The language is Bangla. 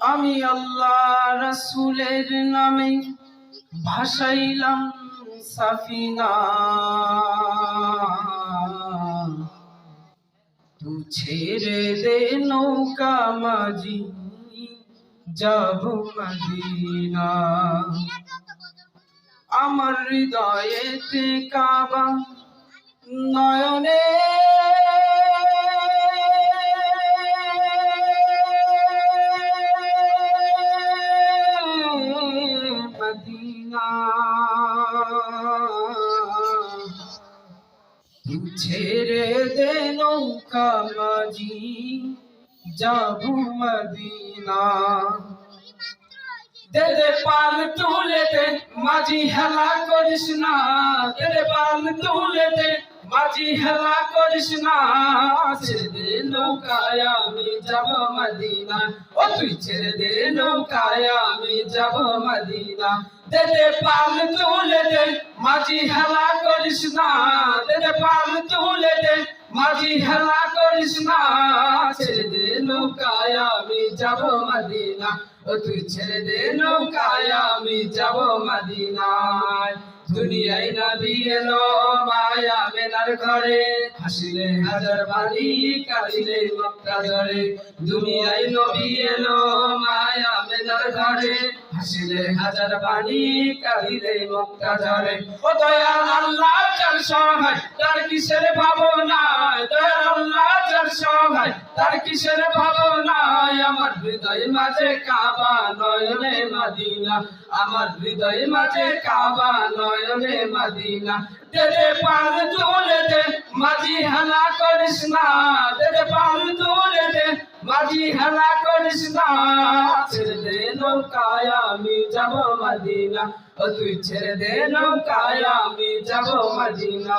আমি আল্লাহ রসুলের নামে ভাসাইলাম সাফিনা। তু ছেড়ে দে নৌকা মাঝি, যাব মদিনা আমার হৃদয়েতে কাবা নয়নে ছেড়ে দে নৌকা মাঝি, যাবু মদিনা। তেরে পাল তুলে দে, মাঝি হেলা করিস না। তেরে পাল তুলে দে মাঝি হেলা করিস না, ছেড়ে দে নৌকায় আমি যাব মদিনা। ও তুই ছেড়ে দে নৌকায় আমি যাব মদিনা। তেরে পাল তুলে দে, মাঝি হেলা করিস না। তেরে পাল তুলে দে, মাঝি হেলা করিস না, ছেড়ে দে নৌকায় আমি যাব মদিনা। ও তুই ছেড়ে দে নৌকায় আমি যাব মদিনায়। দুনিয়ায় নবী এলো মায়া মেনার ঘরে হাসিলে হাজার বাড়ি কাঁদিলে মক্কা জরে দুনিয়ায় নবী এলো, মায়া মেনার ঘরে। হাসিলে হাজার বাড়ি কাঁদিলে মক্কা জরে ও দয়াল আল্লাহ চার সহায়, তার কিসের ভাবনা দয়াল আল্লাহ চার সহায়, তার কিসের ভাবনা হৃদয় মাঝে কাবা, নয়নে আমার হৃদয় মাঝে কাবা, নয়নে মদিনা। তেরে পাল তুলে দে মাঝি হেলা করিস না। তেরে পাল তুলে দে মাঝি হেলা করিস না। ছেড়ে দে নৌকায়, আমি যাব মদিনা। ও তুই ছেড়ে দে নৌকায়, আমি যাব মদিনা।